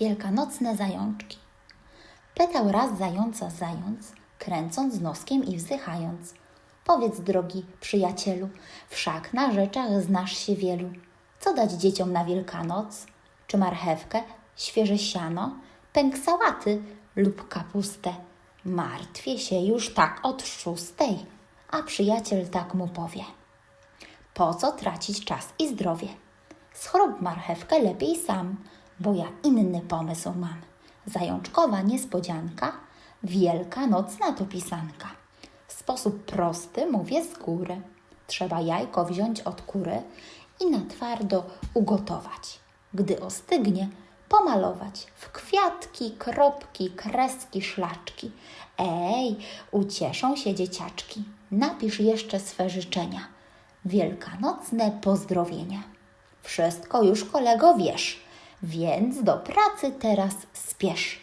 Wielkanocne zajączki. Pytał raz zająca zając, kręcąc noskiem i wzdychając. Powiedz, drogi przyjacielu, wszak na rzeczach znasz się wielu. Co dać dzieciom na Wielkanoc? Czy marchewkę, świeże siano, pęk sałaty lub kapustę? Martwię się już tak od szóstej, a przyjaciel tak mu powie. Po co tracić czas i zdrowie? Schrob marchewkę lepiej sam, bo ja inny pomysł mam. Zajączkowa niespodzianka, wielka nocna to pisanka. Sposób prosty mówię z góry. Trzeba jajko wziąć od kury i na twardo ugotować. Gdy ostygnie, pomalować w kwiatki, kropki, kreski, szlaczki. Ej, ucieszą się dzieciaczki. Napisz jeszcze swe życzenia. Wielkanocne pozdrowienia. Wszystko już kolego wiesz, więc do pracy teraz spiesz.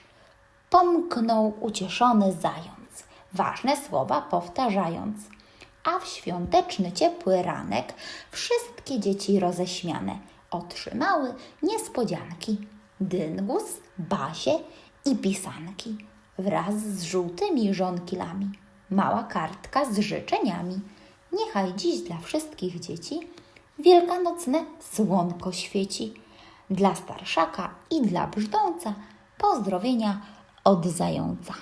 Pomknął ucieszony zając, ważne słowa powtarzając. A w świąteczny ciepły ranek wszystkie dzieci roześmiane otrzymały niespodzianki. Dyngus, basie i pisanki wraz z żółtymi żonkilami. Mała kartka z życzeniami. Niechaj dziś dla wszystkich dzieci wielkanocne słonko świeci. Dla starszaka i dla brzdąca pozdrowienia od zająca.